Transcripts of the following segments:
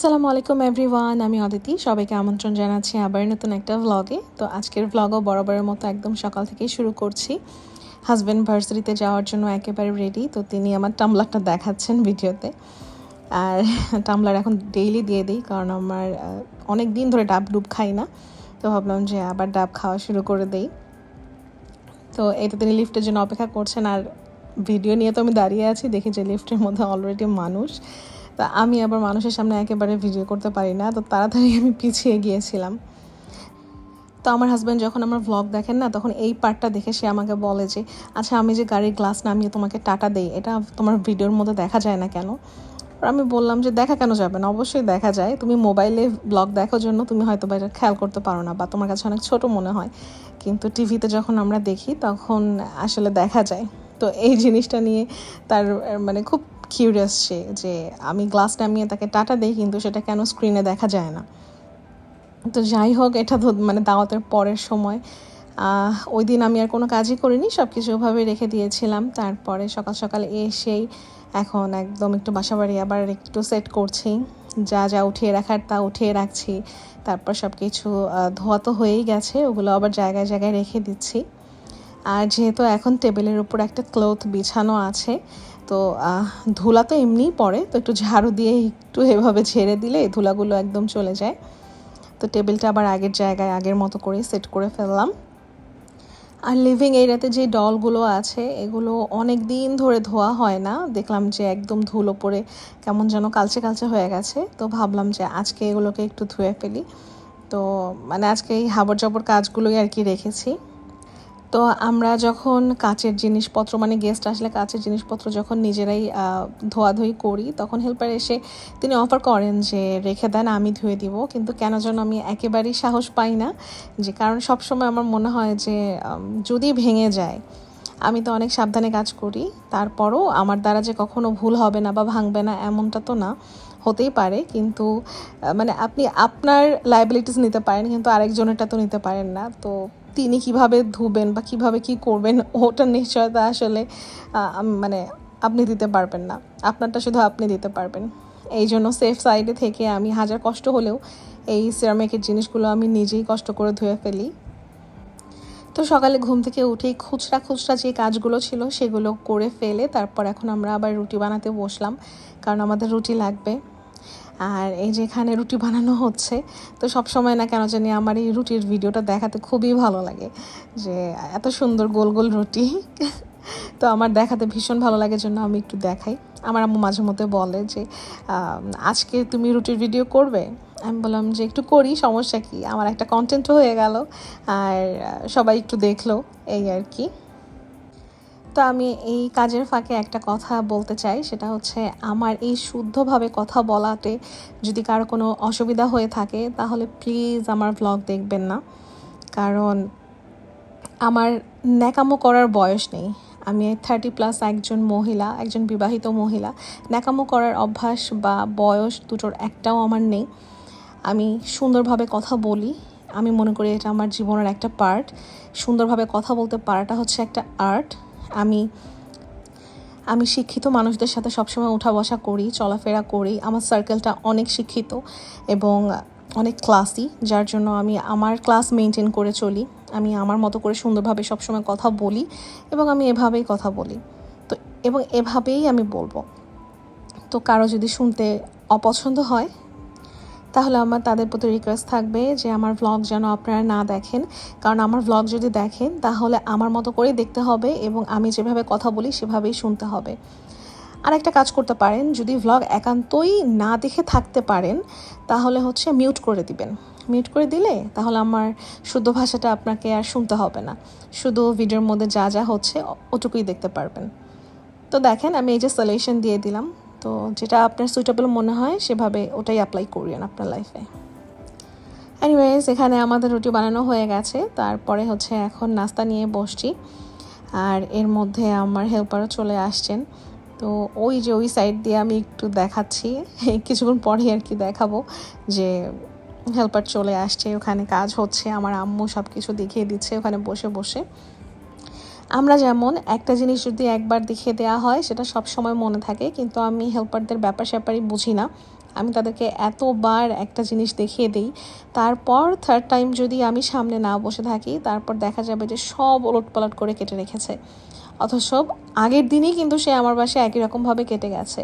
আসসালামু আলাইকুম এভরিওয়ান আমি অদিতি। সবাইকে আমন্ত্রণ জানাচ্ছি আবার নতুন একটা ভ্লগে তো আজকের ভ্লগও বরাবরের মতো একদম সকাল থেকেই শুরু করছি। হাজব্যান্ড ভার্সারিতে যাওয়ার জন্য একেবারে রেডি তো তিনি আমার টামলারটা দেখাচ্ছেন ভিডিওতে। আর টামলার এখন ডেইলি দিয়ে দিই, কারণ আমার অনেক দিন ধরে ডাব ডুব খাই না। তো ভাবলাম যে আবার ডাব খাওয়া শুরু করে দেই। তো এটা তিনি লিফটের জন্য অপেক্ষা করছেন। আর ভিডিও নিয়ে তো আমি দাঁড়িয়ে আছি। দেখি যে লিফটের মধ্যে অলরেডি মানুষ। তা আমি আবার মানুষের সামনে একেবারে ভিডিও করতে পারি না, তো তাড়াতাড়ি আমি পিছিয়ে গিয়েছিলাম। তো আমার হাজব্যান্ড যখন আমার ভ্লগ দেখেন না, তখন এই পার্টটা দেখে সে আমাকে বলে যে আচ্ছা আমি যে গাড়ির গ্লাস নামিয়ে তোমাকে টাটা দেই, এটা তোমার ভিডিওর মধ্যে দেখা যায় না কেন? আমি বললাম যে, দেখা কেন যাবে না? অবশ্যই দেখা যায়। তুমি মোবাইলে ব্লগ দেখার জন্য তুমি হয়তো বা এটা খেয়াল করতে পারো না বা তোমার কাছে অনেক ছোট মনে হয়। কিন্তু টিভিতে যখন আমরা দেখি, তখন আসলে দেখা যায়। তো এই জিনিসটা নিয়ে তার মানে খুব কিউরিয়াস সে যে আমি গ্লাস নামিয়ে তাকে টাটা দিই, কিন্তু সেটা কেন স্ক্রিনে দেখা যায় না। তো যাই হোক, এটা মানে দাওয়াতের পরের সময়। ওই দিন আমি আর কোনো কাজই করিনি সব কিছু ওভাবে রেখে দিয়েছিলাম। তারপরে সকাল সকাল এসেই এখন একদম একটু বাসা বাড়ি আবার একটু সেট করছি। যা যা উঠিয়ে রাখার তা উঠিয়ে রাখছি। তারপর সব কিছু ধোয়া তো হয়েই গেছে, ওগুলো আবার জায়গায় জায়গায় রেখে দিচ্ছি। আর যেহেতু এখন টেবিলের উপর একটা ক্লোথ বিছানো আছে, তো ধুলা তো এমনিই পড়ে, তো একটু ঝাড়ু দিয়ে একটু এভাবে ঝেড়ে দিলে ধুলাগুলো একদম চলে যায়। তো টেবিলটা আবার আগের জায়গায় আগের মতো করে সেট করে ফেললাম। আর লিভিং এরিয়াতে যে ডলগুলো আছে, এগুলো অনেক দিন ধরে ধোয়া হয় না। দেখলাম যে একদম ধুলো পড়ে কেমন যেন কালচে কালচে হয়ে গেছে। তো ভাবলাম যে আজকে এগুলোকে একটু ধুয়ে ফেলি। তো মানে আজকে এই হাবর জবর কাজগুলোই আর কি রেখেছি। তো আমরা যখন কাচের জিনিসপত্র মানে গেস্ট আসলে কাচের জিনিসপত্র যখন নিজেরাই ধোয়াধুয়ি করি, তখন হেল্পার এসে তিনি অফার করেন যে, রেখে দেন, আমি ধুয়ে দিব। কিন্তু কেন যেন আমি একেবারেই সাহস পাই না, যে কারণ সবসময় আমার মনে হয় যে যদি ভেঙে যায়, আমি তো অনেক সাবধানে কাজ করি, তারপরও আমার দ্বারা যে কখনো ভুল হবে না বা ভাঙবে না, এমনটা তো না, হতেই পারে। কিন্তু মানে আপনি আপনার লাইবিলিটিস নিতে পারেন, কিন্তু আরেকজনেরটা তো নিতে পারেন না। তো তিনি কীভাবে ধুবেন বা কীভাবে কি করবেন ওটার নিশ্চয়তা আসলে মানে আপনি দিতে পারবেন না। আপনারটা শুধু আপনি দিতে পারবেন। এই জন্য সেফ সাইডে থেকে আমি হাজার কষ্ট হলেও এই সিরামিকের জিনিসগুলো আমি নিজেই কষ্ট করে ধুয়ে ফেলি। তো সকালে ঘুম থেকে উঠেই খুচরা খুচরা যে কাজগুলো ছিল সেগুলো করে ফেলে, তারপর এখন আমরা আবার রুটি বানাতে বসলাম। কারণ আমাদের রুটি লাগবে। আর এই যে এখানে রুটি বানানো হচ্ছে, তো সব সময় না কেন জানি আমার এই রুটির ভিডিওটা দেখাতে খুবই ভালো লাগে যে এত সুন্দর গোল গোল রুটি। তো আমার দেখাতে ভীষণ ভালো লাগে জন্য আমি একটু দেখাই। আমার আম্মু মাঝে মধ্যে বলে যে আজকে তুমি রুটির ভিডিও করবে? আমি বললাম যে, একটু করি, সমস্যা কি? আমার একটা কন্টেন্টও হয়ে গেল, আর সবাই একটু দেখল, এই আর কি। তো আমি এই কাজের ফাঁকে একটা কথা বলতে চাই, সেটা হচ্ছে আমার এই শুদ্ধভাবে কথা বলাতে যদি কারও কোনো অসুবিধা হয়ে থাকে, তাহলে প্লিজ আমার ব্লগ দেখবেন না। কারণ আমার ন্যাকামো করার বয়স নেই। আমি থার্টি প্লাস একজন মহিলা, একজন বিবাহিত মহিলা। ন্যাকামো করার অভ্যাস বা বয়স দুটোর একটাও আমার নেই। আমি সুন্দরভাবে কথা বলি, আমি মনে করি এটা আমার জীবনের একটা পার্ট সুন্দরভাবে কথা বলতে পারাটা হচ্ছে একটা আর্ট আমি আমি শিক্ষিত মানুষদের সাথে সবসময় উঠা বসা করি, চলাফেরা করি। আমার সার্কেলটা অনেক শিক্ষিত এবং অনেক ক্লাসি যার জন্য আমি আমার ক্লাস মেনটেন করে চলি। আমি আমার মতো করে সুন্দরভাবে সবসময় কথা বলি এবং আমি এভাবেই কথা বলি। তো, এবং এভাবেই আমি বলব। তো কারও যদি শুনতে অপছন্দ হয় তাহলে আমার তাদের প্রতি রিকোয়েস্ট থাকবে যে আমার ভ্লগ যেন আপনারা না দেখেন। কারণ আমার ভ্লগ যদি দেখেন, তাহলে আমার মতো করেই দেখতে হবে এবং আমি যেভাবে কথা বলি, সেভাবেই শুনতে হবে। আর একটা কাজ করতে পারেন, যদি ভ্লগ একান্তই না দেখে থাকতে পারেন, তাহলে হচ্ছে মিউট করে দিবেন। মিউট করে দিলে তাহলে আমার শুদ্ধ ভাষাটা আপনাকে আর শুনতে হবে না। শুধু ভিডিওর মধ্যে যা যা হচ্ছে ওটুকুই দেখতে পারবেন। তো দেখেন, আমি এই যে সলিউশন দিয়ে দিলাম। তো যেটা আপনার সুইটেবল মনে হয়, সেভাবে ওটাই অ্যাপ্লাই করিয়েন আপনার লাইফে এনিওয়েজ এখানে আমাদের রুটি বানানো হয়ে গেছে। তারপরে হচ্ছে এখন নাস্তা নিয়ে বসছি। আর এর মধ্যে আমার হেল্পারও চলে আসছেন। তো ওই যে ওই সাইড দিয়ে আমি একটু দেখাচ্ছি। কিছুক্ষণ পরে আর কি দেখাবো যে হেল্পার চলে আসছে, ওখানে কাজ হচ্ছে, আমার আম্মু সব কিছু দেখিয়ে দিচ্ছে, ওখানে বসে বসে। আমরা যেমন একটা জিনিস যদি একবার দেখিয়ে দেওয়া হয়, সেটা সব সময় মনে থাকে, কিন্তু আমি হেল্পারদের ব্যাপার স্যাপারই বুঝি না। আমি তাদেরকে এতবার একটা জিনিস দেখিয়ে দিই, তারপর থার্ড টাইম যদি আমি সামনে না বসে থাকি, তারপর দেখা যাবে যে সব ওলটপালট করে কেটে রেখেছে। অথচ আগের দিনই কিন্তু সে আমার বাসায় একই রকমভাবে কেটে গেছে।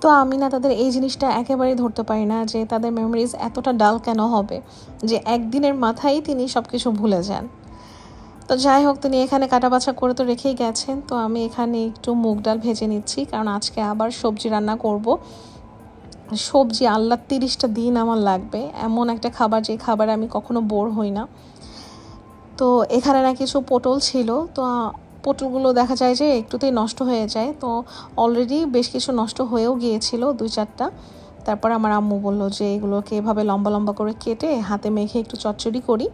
তো আমি না তাদের এই জিনিসটা একেবারেই ধরতে পারি না যে তাদের মেমোরিজ এতটা ডাল কেন হবে? যে একদিনের মাথায় তিনি সব কিছু ভুলে যান। তো যাই হোক, তিনি এখানে কাটাবাছা করে তো রেখেই গেছেন। তো আমি এখানে একটু মুগ ডাল ভেজে নিচ্ছি, কারণ আজকে আবার সবজি রান্না করব। সবজি আল্লাহ তিরিশটা দিন আমার লাগবে। এমন একটা খাবার, যে খাবার আমি কখনো বোর হই না। তো এখানে না কিছু পটল ছিল। তো পটলগুলো দেখা যায় যে একটুতেই নষ্ট হয়ে যায়। তো অলরেডি বেশ কিছু নষ্ট হয়েও গিয়েছিল, দুই চারটা। তারপর আমার আম্মু বলল যে এগুলোকে এভাবে লম্বা লম্বা করে কেটে হাতে মেখে একটু চচ্চড়ি করি।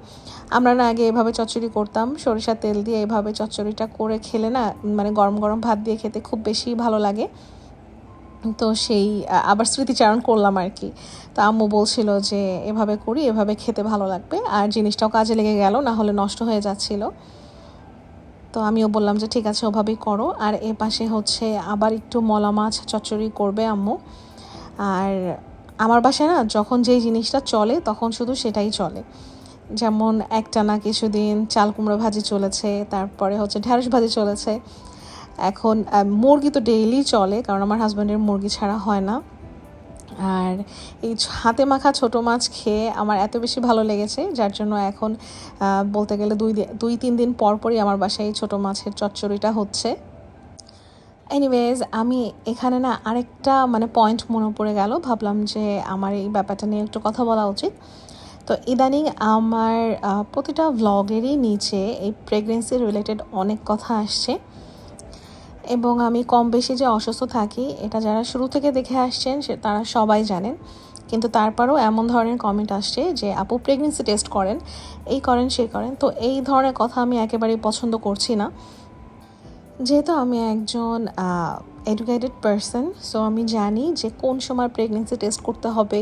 আমরা না আগে এভাবে চচ্চড়ি করতাম, সরিষার তেল দিয়ে এভাবে চচ্চড়িটা করে খেলে না মানে গরম গরম ভাত দিয়ে খেতে খুব বেশি ভালো লাগে। তো সেই আবার স্মৃতিচারণ করলাম আর কি। তো আম্মু বলছিল যে এভাবে করি, এভাবে খেতে ভালো লাগবে। আর জিনিসটাও কাজে লেগে গেল, না হলে নষ্ট হয়ে যাচ্ছিল। তো আমিও বললাম যে ঠিক আছে, ওভাবেই করো। আর এ পাশে হচ্ছে আবার একটু মলা মাছ চচ্চড়ি করবে আম্মু। আর আমার বাসায় না যখন যেই জিনিসটা চলে, তখন শুধু সেটাই চলে। যেমন একটানা কিছুদিন চাল কুমড়ো ভাজি চলেছে, তারপরে হচ্ছে ঢ্যাঁড়স ভাজি চলেছে। এখন মুরগি তো ডেইলি চলে, কারণ আমার হাজব্যান্ডের মুরগি ছাড়া হয় না। আর এই হাতে মাখা ছোট মাছ খেয়ে আমার এত বেশি ভালো লেগেছে, যার জন্য এখন বলতে গেলে দুই দুই তিন দিন পর পরই আমার বাসায় এই ছোটো মাছের চচ্চড়িটা হচ্ছে। এনিওয়েজ আমি এখানে না আরেকটা মানে পয়েন্ট মনে পড়ে গেল। ভাবলাম যে আমার এই ব্যাপারটা নিয়ে একটু কথা বলা উচিত। তো ইদানিং আমার প্রতিটা ভ্লগেরই নিচে এই প্রেগনেন্সি রিলেটেড অনেক কথা আসছে। এবং আমি কম বেশি যে অসুস্থ থাকি, এটা যারা শুরু থেকে দেখে আসছেন, সে তারা সবাই জানেন। কিন্তু তারপরেও এমন ধরনের কমেন্ট আসছে যে, আপু প্রেগনেন্সি টেস্ট করেন, এই করেন সেই করেন। তো এই ধরনের কথা আমি একেবারেই পছন্দ করছি না। যেহেতু আমি একজন এডুকেটেড পারসন সো আমি জানি যে কোন সময় প্রেগনেন্সি টেস্ট করতে হবে,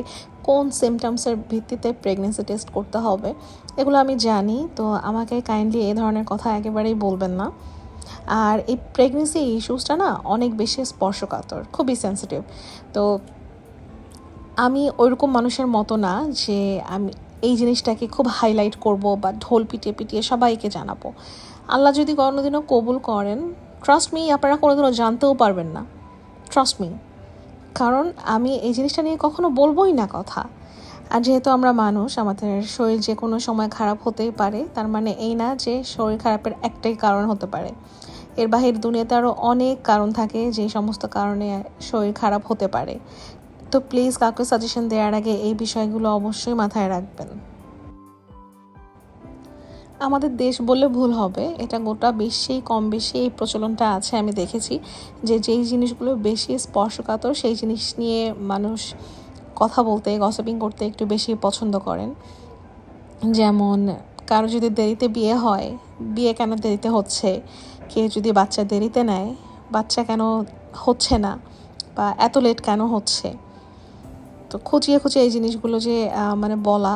কোন সিমটমসের ভিত্তিতে প্রেগনেন্সি টেস্ট করতে হবে, এগুলো আমি জানি। তো আমাকে কাইন্ডলি এই ধরনের কথা একেবারেই বলবেন না। আর এই প্রেগনেন্সি ইস্যুসটা না অনেক বেশি স্পর্শকাতর, খুবই সেন্সিটিভ তো আমি ওইরকম মানুষের মতো না যে আমি এই জিনিসটাকে খুব হাইলাইট করব বা ঢোল পিটিয়ে পিটিয়ে সবাইকে জানাব। আল্লাহ যদি কোনোদিনও কবুল করেন ট্রাস্ট মি আপনারা কোনোদিনও জানতেও পারবেন না। ট্রাস্ট মি কারণ আমি এই জিনিসটা নিয়ে কখনো বলবোই না কথা। আর যেহেতু আমরা মানুষ, আমাদের শরীর যে কোনো সময় খারাপ হতেই পারে, তার মানে এই না যে শরীর খারাপের একটাই কারণ হতে পারে। এর বাহির দুনিয়াতে আরও অনেক কারণ থাকে যে সমস্ত কারণে শরীর খারাপ হতে পারে। তো প্লিজ কাউকে সাজেশন দেওয়ার আগে এই বিষয়গুলো অবশ্যই মাথায় রাখবেন। আমাদের দেশ বললে ভুল হবে। এটা গোটা বিশ্বেই, কম বেশি এই প্রচলনটা আছে, আমি দেখেছি। যে যেই জিনিসগুলো বেশি স্পর্শকাতর, সেই জিনিস নিয়ে মানুষ কথা বলতে গসপিং করতে একটু বেশি পছন্দ করেন। যেমন, কারও যদি দেরিতে বিয়ে হয়, বিয়ে কেন দেরিতে হচ্ছে? কে যদি বাচ্চা দেরিতে নেয়, বাচ্চা কেন হচ্ছে না? বা এত লেট কেন হচ্ছে? তো খুঁচিয়ে খুঁচিয়ে এই জিনিসগুলো যে মানে বলা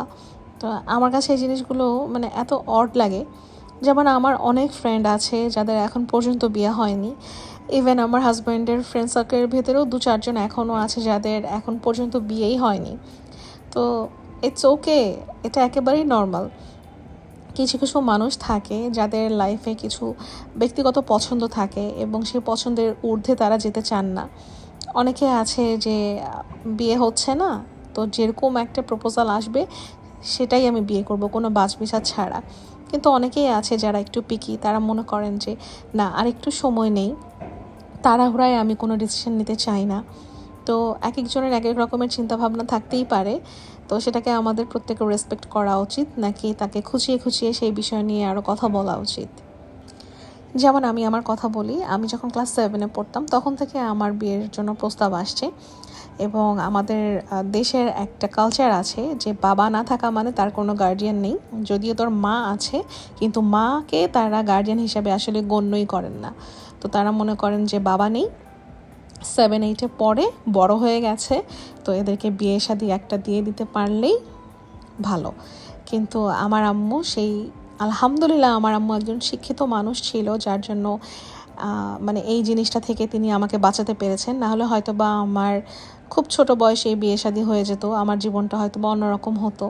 তো আমার কাছে এই জিনিসগুলো মানে এত অড লাগে। যেমন আমার অনেক ফ্রেন্ড আছে যাদের এখন পর্যন্ত বিয়ে হয়নি। ইভেন আমার হাজব্যান্ডের ফ্রেন্ড সার্কেলের ভেতরেও দু চারজন এখনও আছে যাদের এখন পর্যন্ত বিয়েই হয়নি। তো ইটস ওকে এটা একেবারেই নর্মাল কিছু কিছু মানুষ থাকে যাদের লাইফে কিছু ব্যক্তিগত পছন্দ থাকে এবং সেই পছন্দের ঊর্ধ্বে তারা যেতে চান না। অনেকে আছে যে বিয়ে হচ্ছে না, তো যেরকম একটা প্রপোজাল আসবে সেটাই আমি বিয়ে করব, কোনো বাজবিচার ছাড়া। কিন্তু অনেকেই আছে যারা একটু পিকি তারা মনে করেন যে, না, আর একটু সময় নেই। তাড়াহুড়ায় আমি কোনো ডিসিশন নিতে চাই না। তো এক একজনের এক এক রকমের চিন্তাভাবনা থাকতেই পারে। তো সেটাকে আমাদের প্রত্যেকের রেসপেক্ট করা উচিত, নাকি তাকে খুঁচিয়ে খুঁচিয়ে সেই বিষয় নিয়ে আরও কথা বলা উচিত? যেমন আমি আমার কথা বলি, আমি যখন ক্লাস সেভেনে পড়তাম, তখন থেকে আমার বিয়ের জন্য প্রস্তাব আসছে এবং আমাদের দেশের একটা কালচার আছে যে বাবা না থাকা মানে তার কোনো গার্জিয়ান নেই। যদিও তোর মা আছে, কিন্তু মাকে তারা গার্জিয়ান হিসাবে আসলে গণ্যই করেন না। তো তারা মনে করেন যে বাবা নেই। সেভেন এইটে পরে বড় হয়ে গেছে, তো এদেরকে বিয়ে শাদি একটা দিয়ে দিতে পারলেই ভালো। কিন্তু আমার আম্মু সেই আলহামদুলিল্লাহ আমার আম্মু একজন শিক্ষিত মানুষ ছিল, যার জন্য মানে এই জিনিসটা থেকে তিনি আমাকে বাঁচাতে পেরেছেন। না হলে হয়তো বা আমার খুব ছোট বয়সে বিয়ে শাদী হয়ে যেত, আমার জীবনটা হয়তো বা অন্যরকম হতো।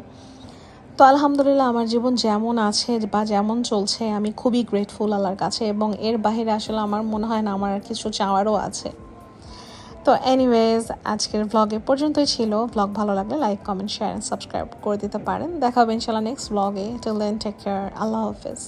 তো আলহামদুলিল্লাহ আমার জীবন যেমন আছে বা যেমন চলছে, আমি খুবই গ্রেটফুল আল্লাহর কাছে এবং এর বাইরে আসলে আমার মনে হয় না আমার আর কিছু চাওয়ারও আছে। তো এনিওয়েজ আজকের ভ্লগে পর্যন্তই ছিল। ব্লগ ভালো লাগলে লাইক কমেন্ট শেয়ার সাবস্ক্রাইব করে দিতে পারেন। দেখা হবে ইনশাল্লাহ নেক্সট ভ্লগে টিল দেন টেক কেয়ার আল্লাহ হাফেজ।